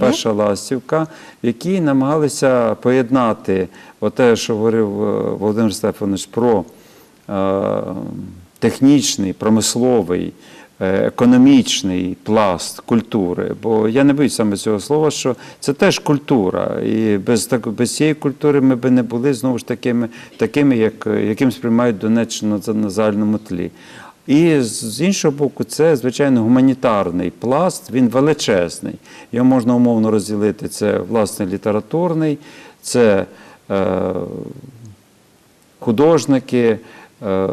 перша ластівка, які намагалися поєднати те, що говорив е, Володимир Стефанович про е, технічний, промисловий, е, економічний пласт культури. Бо я не боюсь саме цього слова, що це теж культура. І без, цієї культури ми б не були знову ж такими, такими як, яким сприймають Донеччину на загальному тлі. І з іншого боку, це, звичайно, гуманітарний пласт, він величезний. Його можна умовно розділити. Це власне літературний, це е, художники, е,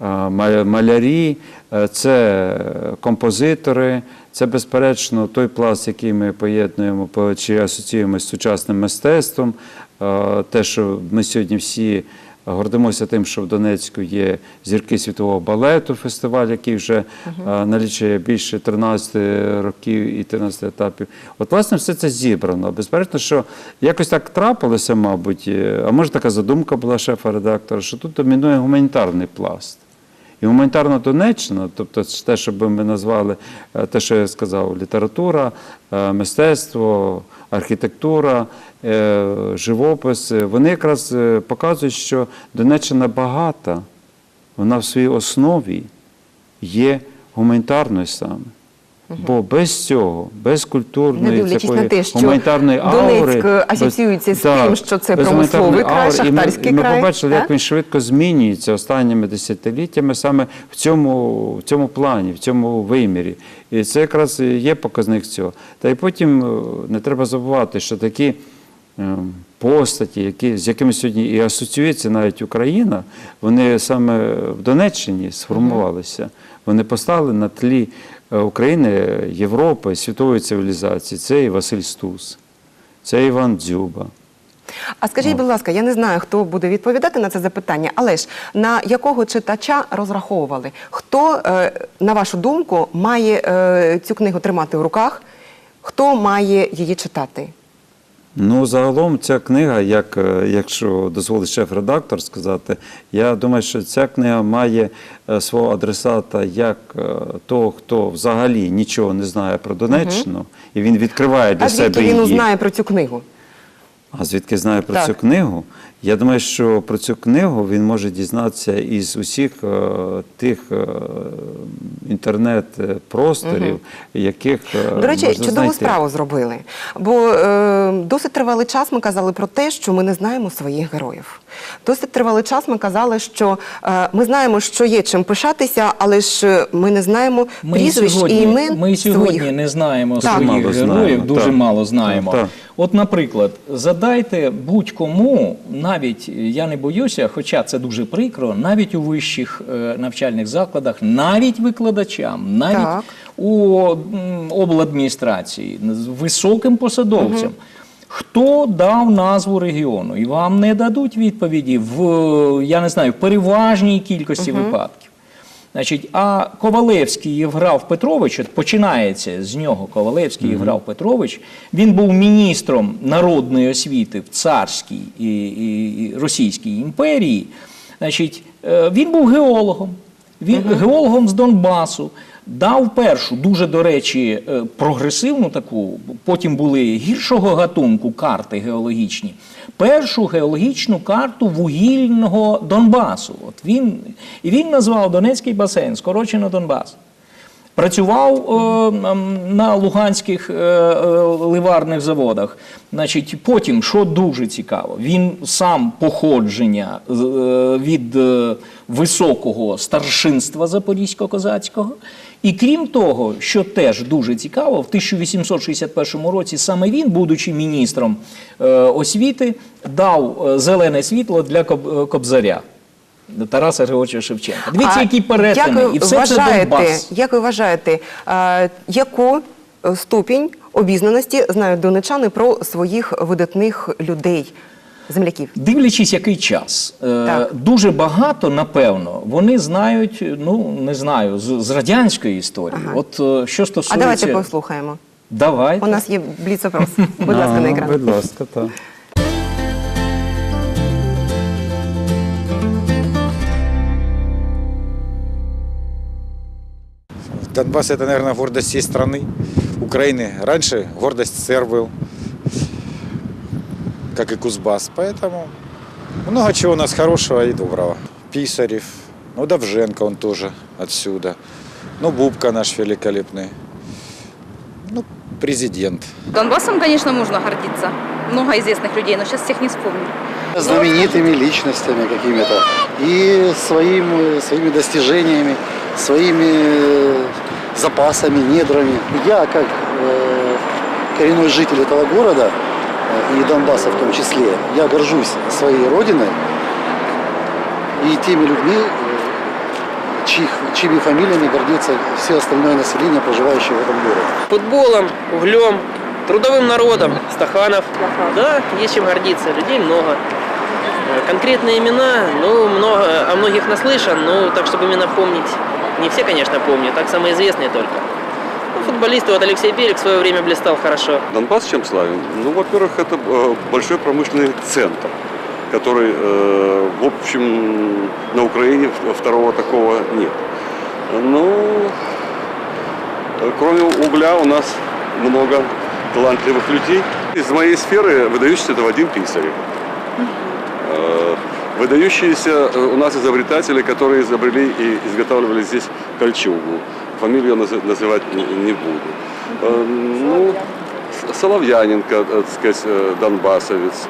е, малярі, е, це композитори, це, безперечно, той пласт, який ми поєднуємо по- чи асоціюємо з сучасним мистецтвом. Е, Те, що ми сьогодні всі гордимося тим, що в Донецьку є зірки світового балету, фестиваль, який вже налічує більше 13 років і 13 етапів. От, власне, все це зібрано. Безперечно, що якось так трапилося, мабуть, е, а може така задумка була шефа-редактора, що тут домінує гуманітарний пласт. І гуманітарна Донеччина, тобто те, що би ми назвали, е, те, що я сказав, література, е, мистецтво, архітектура, е, живопис, вони якраз показують, що Донеччина багата, вона в своїй основі є гуманітарною саме. Бо без цього, без культурної такої те, що гуманітарної Донецьк аури, без- асоціюється з тим, що це промисловий край. І ми- шахтарський і ми побачили, як він швидко змінюється останніми десятиліттями саме в цьому, в цьому плані, в цьому вимірі. І це якраз є показник цього. Та й потім е, не треба забувати, що такі е, постаті, які, з якими сьогодні і асоціюється навіть Україна, вони саме в Донеччині сформувалися. Вони постали на тлі України, Європи, світової цивілізації. Це і Василь Стус, це Іван Дзюба. А скажіть, будь ласка, я не знаю, хто буде відповідати на це запитання, але ж на якого читача розраховували? Хто, е, на вашу думку, має е, цю книгу тримати в руках? Хто має її читати? Ну, загалом ця книга, як, е, якщо дозволить шеф-редактор сказати, я думаю, що ця книга має е, свого адресата як е, того, хто взагалі нічого не знає про Донеччину, і він відкриває для А себе звідки він її. узнає про цю книгу? А звідки знає про Так. цю книгу? Я думаю, що про цю книгу він може дізнатися із усіх е, тих е, інтернет-просторів, яких е, До речі, можна чудову знайти. справу зробили. Бо е, досить тривалий час ми казали про те, що ми не знаємо своїх героїв. Досить тривалий час ми казали, що е, ми знаємо, що є чим пишатися, але ж ми не знаємо Ми прізвищ сьогодні, і імен ми сьогодні своїх. не знаємо Так. своїх Мало героїв, знаємо, дуже так. мало знаємо. Так. От, наприклад, задайте будь-кому, навіть я не боюся, хоча це дуже прикро, навіть у вищих е, навчальних закладах, навіть викладачам, навіть Так. у обладміністрації, високим посадовцям. Хто дав назву регіону? І вам не дадуть відповіді в я не знаю в переважній кількості випадків. Значить, а Ковалевський Євграф Петрович, от починається з нього Ковалевський Євграф Петрович, він був міністром народної освіти в царській і, і, і Російській імперії. Значить, е, він був геологом. Він геологом з Донбасу. Дав першу, дуже до речі, е, прогресивну таку, потім були гіршого гатунку карти геологічні. Першу геологічну карту вугільного Донбасу. От він, і він назвав Донецький басейн, скорочено Донбас. Працював е, на луганських е, е, ливарних заводах. Значить, потім, що дуже цікаво, він сам походження е, від е, високого старшинства запорізько-козацького. І крім того, що теж дуже цікаво, в 1861 році саме він, будучи міністром е, освіти, дав е, зелене світло для е, Кобзаря. Тараса Григоровича Шевченка. Дивіться, А які перетини. Як ви І все це вважаєте, Донбас. як ви вважаєте, е, яку е, ступінь обізнаності знають донечани про своїх видатних людей, земляків? Дивлячись, який час, Е, Так. дуже багато, напевно, вони знають, ну не знаю, з, з радянської історії. Ага. От е, що А давайте послухаємо. Давайте. У нас є бліц-опрос. Будь ласка, на А, екран. Будь ласка, так. Донбасс – это, наверное, гордость всей страны. Украины. Раньше гордость СССР был, как и Кузбасс. Поэтому много чего у нас хорошего и доброго. Писарев, ну Довженко он тоже отсюда. Ну Бубка наш великолепный. Ну, президент. Донбассом, конечно, можно гордиться. Много известных людей, но сейчас всех не вспомню. знаменитыми личностями какими-то и своим, своими достижениями, своими э, запасами, недрами. Я, как э, коренной житель этого города э, и Донбасса в том числе, я горжусь своей родиной и теми людьми, чьих, чьими фамилиями гордится все остальное население, проживающее в этом городе. футболом, углем, трудовым народом. Стаханов. Да, есть чем гордиться. Людей много. Конкретные имена, ну, много, о многих наслышан, но так, чтобы именно помнить, не все, конечно, помню, так самые известные только. Ну, футболисты, вот Алексей Белик в свое время блистал хорошо. Донбасс чем славен? Ну, во-первых, это э, большой промышленный центр, который, э, в общем, на Украине в- второго такого нет. Ну, э, кроме угля у нас много талантливых людей. Из моей сферы выдающийся это Вадим Писарев. Выдающиеся э, у нас изобретатели, которые изобрели и изготавливали здесь кольчугу. Фамилию называть не, буду. Э, Ну, Соловьяненко, э, так сказать, э, донбассовец.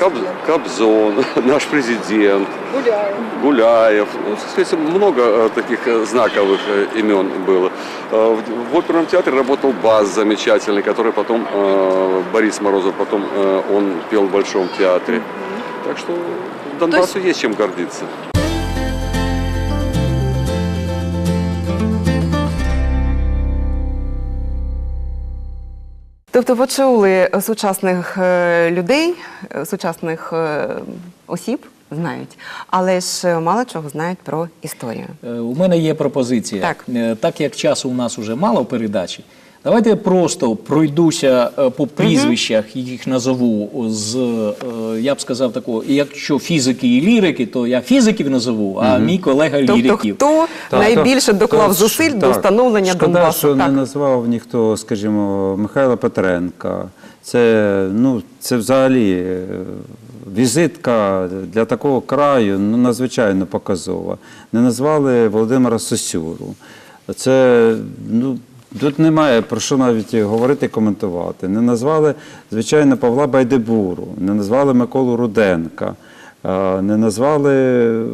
Коб- Кобзон, наш президент. Гуляев. Гуляев. Ну, сказать, много таких знаковых имен было. В оперном театре работал Баз замечательный, который потом, Борис Морозов, потом он пел в Большом театре. Так что Донбассу есть чем гордиться. Тобто почули сучасних е, людей, е, сучасних е, осіб знають, але ж мало чого знають про історію. У мене є пропозиція. Так. Так як часу у нас уже мало в передачі, давайте я просто пройдуся е, по прізвищах, їх назову з, е, я б сказав такого, якщо фізики і лірики, то я фізиків назову, а мій колега Тобто, хто Так, найбільше доклав зусиль до встановлення Шкода, Донбасу? що Так. не назвав ніхто, скажімо, Михайла Петренка. Це, ну, це взагалі е, візитка для такого краю ну, надзвичайно показова. Не назвали Володимира Сосюру. Це, ну, Тут немає про що навіть говорити і коментувати. Не назвали, звичайно, Павла Байдебуру, не назвали Миколу Руденка, е, не назвали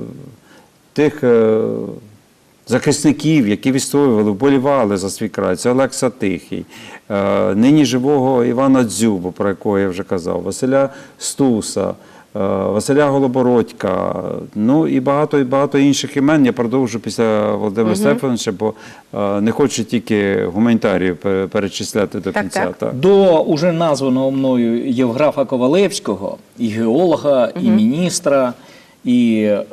тих е, захисників, які відстоювали, вболівали за свій край. Це Олекса Тихий, е, нині живого Івана Дзюбу, про якого я вже казав, Василя Стуса. Е, Василя Голобородька, ну і багато і багато інших імен. Я продовжу після Володимира Стефановича, бо е, не хочу тільки гуманітарію перечисляти до Так, кінця. так. так. До уже названого мною Євграфа Ковалевського, і геолога, і міністра, і е,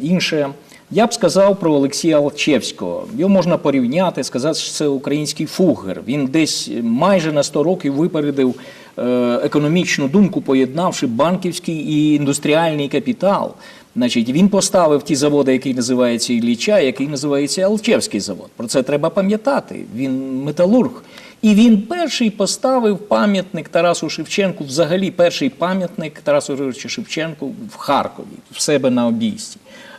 інше. Я б сказав про Олексія Алчевського. Його можна порівняти, сказати, що це український фугер. Він десь майже на 100 років випередив е, економічну думку, поєднавши банківський і індустріальний капітал. Значить, він поставив ті заводи, який називається Ілліча, який називається Алчевський завод. Про це треба пам'ятати. Він металург. І він перший поставив пам'ятник Тарасу Шевченку, взагалі перший пам'ятник Тарасу Григоровичу Шевченку в Харкові, в себе на обійсті,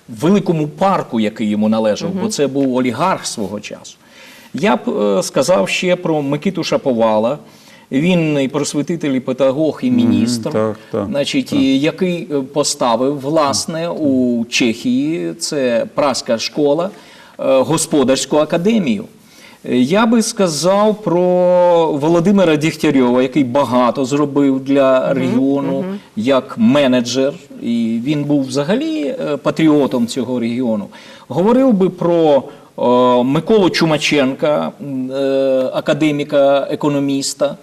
великому парку, який йому належав, бо це був олігарх свого часу. Я б е, сказав ще про Микиту Шаповала. Він і просвітитель, і педагог, і міністр, так, так, значить, так. який е, поставив власне у Чехії, це праська школа, е, господарську академію. Я би сказав про Володимира Дігтярьова, який багато зробив для регіону як менеджер, і він був взагалі е, патріотом цього регіону. Говорив би про е, Миколу Чумаченка, е, академіка, економіста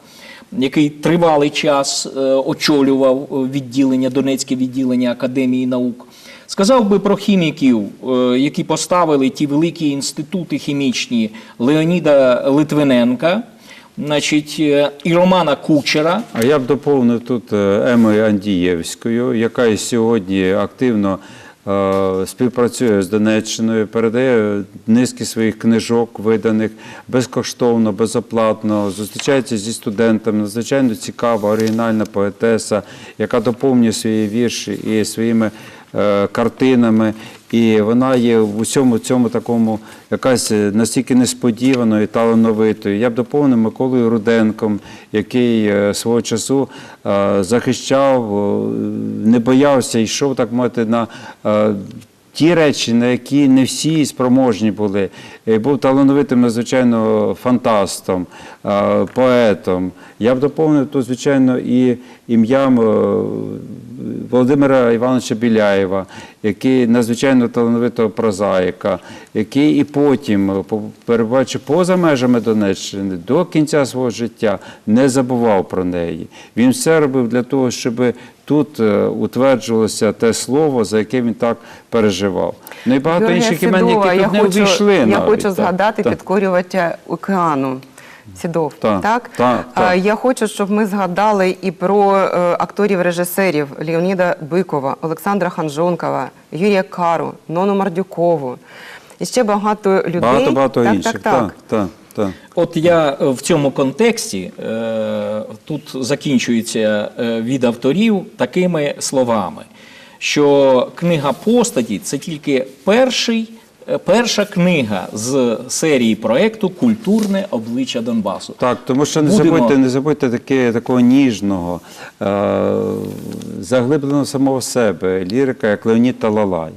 який тривалий час очолював відділення, Донецьке відділення Академії наук. Сказав би про хіміків, е, які поставили ті великі інститути хімічні Леоніда Литвиненка, значить, е, і Романа Кучера. А я б доповнив тут е, Емою Андієвською, яка і сьогодні активно співпрацює з Донеччиною, передає низки своїх книжок, виданих безкоштовно, безоплатно, зустрічається зі студентами, надзвичайно цікава, оригінальна поетеса, яка доповнює свої вірші і своїми картинами. І вона є в усьому цьому такому якась настільки несподіваною, талановитою. Я б доповнив Миколою Руденком, який е, свого часу е, захищав, е, не боявся, йшов так мовити на. Ті речі, на які не всі спроможні були, Е, був талановитим надзвичайно фантастом, е, поетом. Я б доповнив тут, звичайно, і ім'ям е, Володимира Івановича Біляєва, який надзвичайно талановитого прозаїка, який і потім, перебуваючи поза межами Донеччини, до кінця свого життя не забував про неї. Він все робив для того, щоб тут е, утверджувалося те слово, за яке він так переживав. Ну і багато Георгія інших імен, які я не хочу, увійшли. Я навіть, хочу згадати підкорювача океану. Сідов, Так, так? так, так. Я хочу, щоб ми згадали і про е, акторів-режисерів Леоніда Бикова, Олександра Ханжонкова, Юрія Кару, Нону Мардюкову. І ще багато людей. Багато-багато так, інших. Так, так. так, так. От я е, в цьому контексті е, тут закінчується е, від авторів такими словами, що книга постаті це тільки перший. Перша книга з серії проекту Культурне обличчя Донбасу. Так, тому що не Будемо- забудьте, не забудьте таке, такого ніжного, е, заглибленого самого себе, лірика, як Леонід Талалай.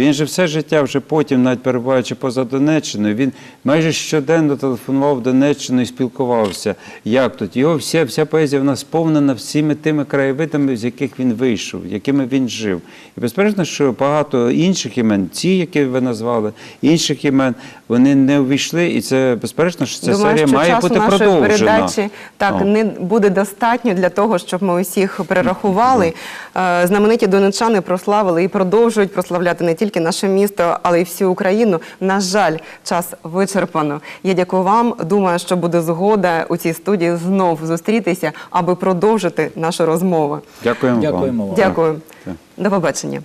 Він же все життя, вже потім, навіть перебуваючи поза Донеччиною, він майже щоденно телефонував в Донеччину і спілкувався. Як тут? Його вся, вся поезія вона сповнена всіми тими краєвидами, з яких він вийшов, якими він жив. І безперечно, що багато інших імен, ці, які ви назвали, інших імен, вони не увійшли, і це безперечно, що ця Думаю, серія що має часу бути нашої продовжена. передачі так О. не буде достатньо для того, щоб ми усіх перерахували. Е, Знамениті донечани прославили і продовжують прославляти не тільки наше місто, але й всю Україну. На жаль, час вичерпано. Я дякую вам. Думаю, що буде згода у цій студії знов зустрітися, аби продовжити нашу розмову. Дякуємо, Дякуємо вам. вам. Дякую. Так. До побачення.